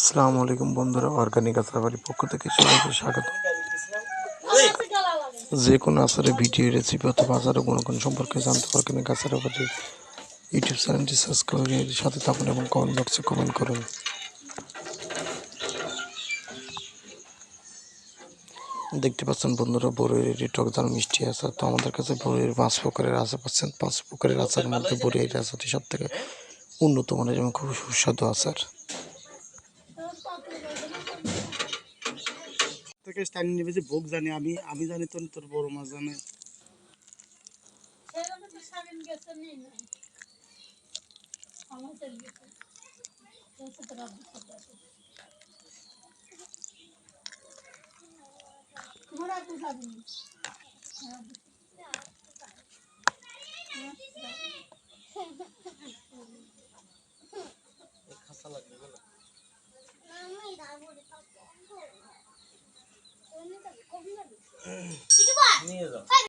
আসসালামু আলাইকুম বন্ধুরা, অর্গানিক আচারবাড়ির পক্ষ থেকে সবাইকে স্বাগত। যে কোনো আচারের ভিডিও রেসিপি অথবা আচারের গুণগুণ সম্পর্কে জানতে অর্গানিক আচারবাড়ির ইউটিউব চ্যানেলটি সাবস্ক্রাইব সাথে থাকুন এবং কমেন্ট বক্সে কমেন্ট করুন। দেখতে পাচ্ছেন বন্ধুরা, বড়ের টক ঝাল মিষ্টি আচার। তো আমাদের কাছে বড়ের পাঁচ প্রকারের আচার পাচ্ছেন। পাঁচ প্রকারের আচারের মধ্যে বড়ের আচারটি সব থেকে উন্নত মানের এবং খুব সুস্বাদু আচার। থেকে স্টাইল নেবে যে ভোগ জানি, আমি আমি জানি তোর তোর বড় মাছ জানে। তো স্বামীন 你就过